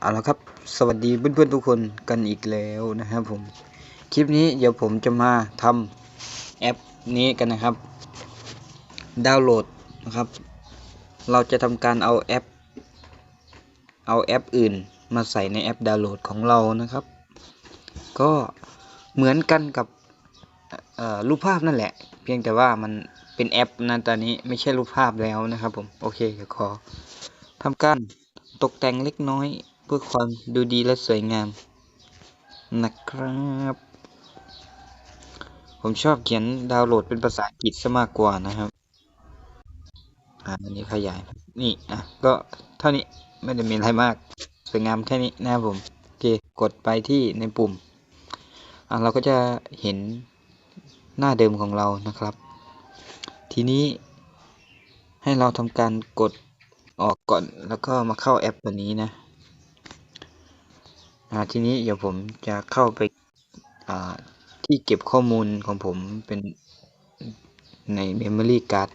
เอาละครับ สวัสดีเพื่อนๆทุกคนกันอีกแล้วนะครับผม คลิปนี้เดี๋ยวผมจะมาทำแอปนี้กันนะครับ ดาวน์โหลดนะครับ เราจะทำการเอาแอป เอาแอปอื่นมาใส่ในแอปดาวน์โหลดของเรานะครับ ก็เหมือนกันกับรูปภาพนั่นแหละ เพียงแต่ว่ามันเป็นแอปนะตอนนี้ไม่ใช่รูปภาพแล้วนะครับผม โอเคเดี๋ยวขอทำการตกแต่งเล็กน้อย เพื่อความดูดีและสวยงาม นะครับ ผมชอบเขียนดาวน์โหลดเป็นภาษาอังกฤษซะมากกว่านะครับอ่าอันนี้ขยายนี่อะก็เท่านี้ไม่ได้มีอะไรมาก สวยงามแค่นี้นะครับผมโอเคกดไปที่ในปุ่มอะเราก็จะเห็นหน้าเดิมของเรานะครับ ทีนี้ให้เราทำการกดออกก่อนแล้วก็มาเข้าแอปตัวนี้นะ ทีนี้เดี๋ยวผมจะเข้าไปอ่าที่เก็บข้อมูลของผมเป็นใน Memory Card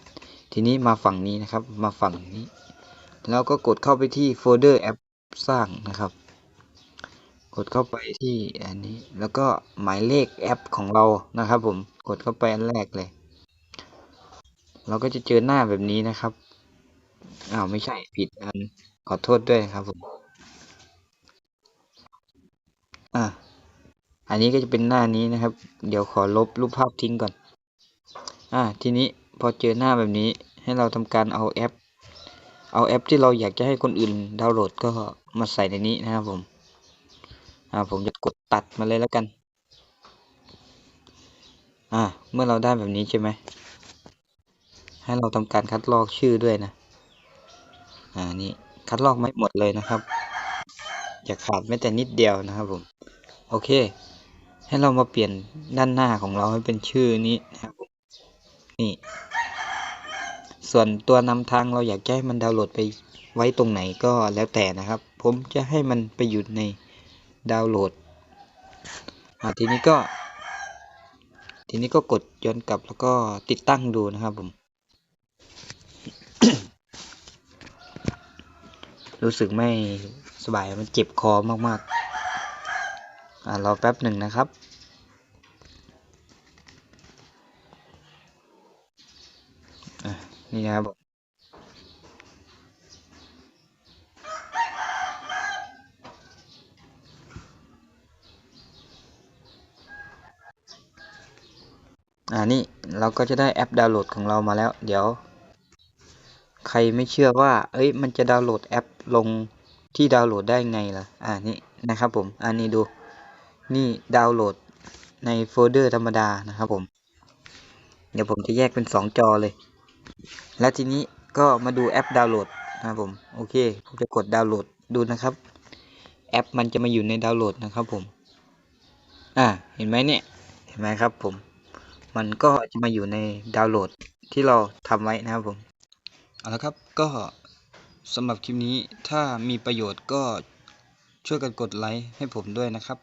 ทีนี้มาฝั่งนี้นะครับ มาฝั่งนี้ แล้วก็กดเข้าไปที่โฟลเดอร์แอปสร้างนะครับ กดเข้าไปที่อันนี้ แล้วก็หมายเลขแอปของเรานะครับ ผม กดเข้าไปอันแรกเลย เราก็จะเจอหน้าแบบนี้นะครับ อ้าวไม่ใช่ผิดอัน ขอโทษด้วยครับผม อะอันนี้ก็จะเป็นหน้านี้นะครับ เดี๋ยวขอลบรูปภาพทิ้งก่อน อ่าทีนี้พอเจอหน้าแบบนี้ให้เราทำการเอาแอป เอาแอปที่เราอยากจะให้คนอื่นดาวน์โหลดก็มาใส่ในนี้นะครับผมอ่าผมจะกดตัดมาเลยแล้วกัน อ่าเมื่อเราได้แบบนี้ใช่ไหมให้เราทำการคัดลอกชื่อด้วยนะ อ่านี่คัดลอกไม่หมดเลยนะครับอย่าขาดแม้แต่นิดเดียวนะครับผม โอเค ให้เรามาเปลี่ยนด้านหน้าของเราให้เป็นชื่อนี้นะครับนี่ ส่วนตัวนำทางเราอยากจะให้มันดาวน์โหลดไปไว้ตรงไหนก็แล้วแต่นะครับ ผมจะให้มันไปอยู่ในดาวน์โหลดทีนี้ก็ ทีนี้ก็กดย้อนกลับแล้วก็ติดตั้งดูนะครับผมรู้สึกไม่สบายมันเจ็บคอมากๆ อ่ารอแป๊บหนึ่งนะครับอะนี่นะครับผมอ่านี่เราก็จะได้แอปดาวน์โหลดของเรามาแล้ว เดี๋ยว ใครไม่เชื่อว่า เอ้ย มันจะดาวน์โหลดแอปลงที่ดาวน์โหลดได้ไงล่ะ อ่านี่นะครับผม อันนี้ดู นี่ดาวน์โหลดในโฟลเดอร์ธรรมดานะครับผม เดี๋ยวผมจะแยกเป็นสองจอเลย แล้วทีนี้ก็มาดูแอปดาวน์โหลดนะครับผม โอเค ผมจะกดดาวน์โหลดดูนะครับ แอปมันจะมาอยู่ในดาวน์โหลดนะครับผม อ่า เห็นไหมเนี่ย เห็นไหมครับผม มันก็จะมาอยู่ในดาวน์โหลดที่เราทำไว้นะครับผม เอาละครับ ก็สำหรับคลิปนี้ถ้ามีประโยชน์ก็ช่วยกันกดไลค์ให้ผมด้วยนะครับ